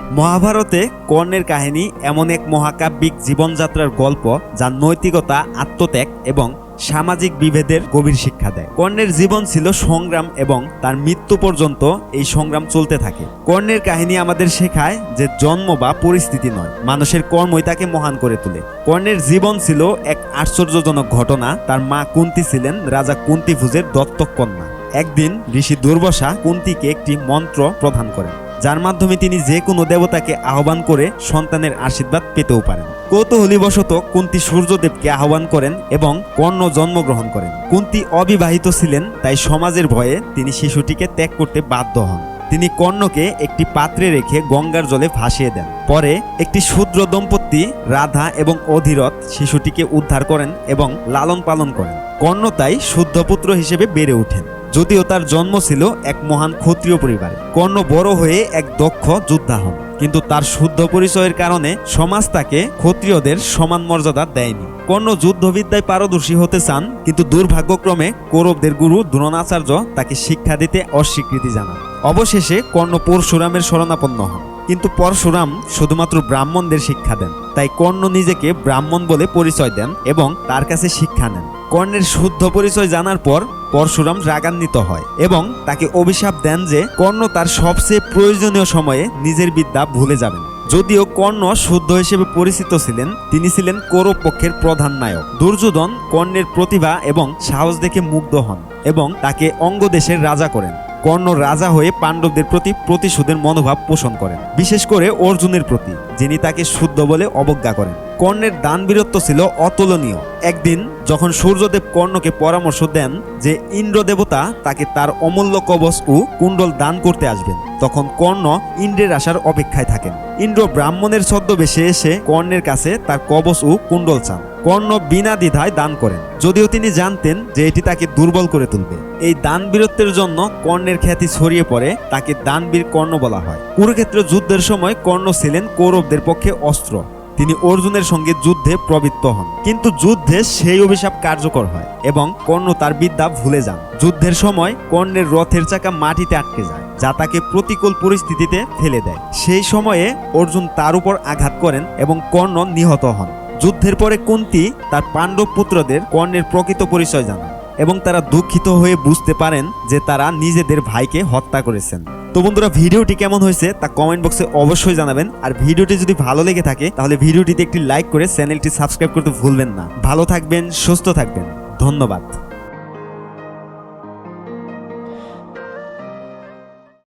মহাভারতে কর্ণের কাহিনী এমন এক মহাকাব্যিক জীবনযাত্রার গল্প যা নৈতিকতা, আত্মত্যাগ এবং সামাজিক বিভেদের গভীর শিক্ষা দেয়। কর্ণের জীবন ছিল সংগ্রাম এবং তার মৃত্যু পর্যন্ত এই সংগ্রাম চলতে থাকে। কর্ণের কাহিনী আমাদের শেখায় যে জন্ম বা পরিস্থিতি নয়, মানুষের কর্মই তাকে মহান করে তোলে। কর্ণের জীবন ছিল এক আশ্চর্যজনক ঘটনা। তার মা কুন্তি ছিলেন রাজা কুন্তিভুজের দত্তক কন্যা। একদিন ঋষি দুর্বাসা কুন্তিকে একটি মন্ত্র প্রদান করেন। যার মাধ্যমে তিনি যে কোনো দেবতাকে আহ্বান করে সন্তানের আশীর্বাদ পেতেও পারেন। কৌতূহলীবশত কুন্তি সূর্যদেবকে আহ্বান করেন এবং কর্ণ জন্মগ্রহণ করেন। কুন্তি অবিবাহিত ছিলেন, তাই সমাজের ভয়ে তিনি শিশুটিকে ত্যাগ করতে বাধ্য হন। তিনি কর্ণকে একটি পাত্রে রেখে গঙ্গার জলে ভাসিয়ে দেন। পরে একটি শূদ্র দম্পতি রাধা এবং অধীরথ শিশুটিকে উদ্ধার করেন এবং লালন পালন করেন। কর্ণ তাই শুদ্ধপুত্র হিসেবে বেড়ে ওঠেন। যদিও তার জন্ম ছিল এক মহান ক্ষত্রিয় পরিবারে। কর্ণ বড় হয়ে এক দক্ষ যোদ্ধা হন। কিন্তু তার শুদ্ধ পরিচয়ের কারণে সমাজ তাকে ক্ষত্রিয়দের সমান মর্যাদা দেয়নি। কর্ণ যুদ্ধবিদ্যায় পারদর্শী হতে চান, কিন্তু দুর্ভাগ্যক্রমে কৌরবদের গুরু দ্রোণাচার্য তাকে শিক্ষা দিতে অস্বীকৃতি জানান। অবশেষে কর্ণ পরশুরামের শরণাপন্ন হন। কিন্তু পরশুরাম শুধুমাত্র ব্রাহ্মণদের শিক্ষা দেন, তাই কর্ণ নিজেকে ব্রাহ্মণ বলে পরিচয় দেন এবং তার কাছে শিক্ষা নেন। কর্ণের শুদ্ধ পরিচয় জানার পর পরশুরাম রাগান্বিত হয় এবং তাকে অভিশাপ দেন যে কর্ণ তার সবচেয়ে প্রয়োজনীয় সময়ে নিজের বিদ্যা ভুলে যাবেন। যদিও কর্ণ শুদ্ধ হিসেবে পরিচিত ছিলেন, তিনি ছিলেন কৌরব পক্ষের প্রধান নায়ক। দুর্যোধন কর্ণের প্রতিভা এবং সাহস দেখে মুগ্ধ হন এবং তাকে অঙ্গদেশের রাজা করেন। কর্ণ রাজা হয়ে পাণ্ডবদের প্রতি প্রতিশোধের মনোভাব পোষণ করেন, বিশেষ করে অর্জুনের প্রতি, যিনি তাকে শুদ্ধ বলে অবজ্ঞা করেন। কর্ণের দান বীরত্ব ছিল অতুলনীয়। একদিন যখন সূর্যদেব কর্ণকে পরামর্শ দেন যে ইন্দ্র দেবতা তাকে তার অমূল্য কবচ ও কুণ্ডল দান করতে আসবেন, তখন কর্ণ ইন্দ্রের আসার অপেক্ষায় থাকেন। ইন্দ্র ব্রাহ্মণের ছদ্মবেশে এসে কর্ণের কাছে তার কবচ ও কুণ্ডল চান। কর্ণ বিনা দ্বিধায় দান করেন। যদিও তিনি জানতেন যে এটি তাকে দুর্বল করে তুলবে। এই দান বীরত্বের জন্য কর্ণের খ্যাতি ছড়িয়ে পড়ে তাকে দানবীর কর্ণ বলা হয়। কুরুক্ষেত্র যুদ্ধের সময় কর্ণ ছিলেন কৌরবদের পক্ষে অস্ত্র। তিনি অর্জুনের সঙ্গে যুদ্ধে প্রবৃত্ত হন। কিন্তু যুদ্ধে সেই অভিশাপ কার্যকর হয় এবং কর্ণ তার বিদ্যা ভুলে যান। যুদ্ধের সময় কর্ণের রথের চাকা মাটিতে আটকে যায়, যা তাকে প্রতিকূল পরিস্থিতিতে ফেলে দেয়। সেই সময়ে অর্জুন তার উপর আঘাত করেন এবং কর্ণ নিহত হন। যুদ্ধের পরে কুন্তি তার পাণ্ডব পুত্রদের কর্ণের প্রকৃত পরিচয় জানান এবং তারা দুঃখিত হয়ে বুঝতে পারেন যে তারা নিজেদের ভাইকে হত্যা করেছেন। তো বন্ধুরা, ভিডিওটি কেমন হয়েছে তা কমেন্ট বক্সে অবশ্যই জানাবেন। আর ভিডিওটি যদি ভালো লেগে থাকে, তাহলে ভিডিওটিতে একটি লাইক করে চ্যানেলটি সাবস্ক্রাইব করতে ভুলবেন না। ভালো থাকবেন, সুস্থ থাকবেন। ধন্যবাদ।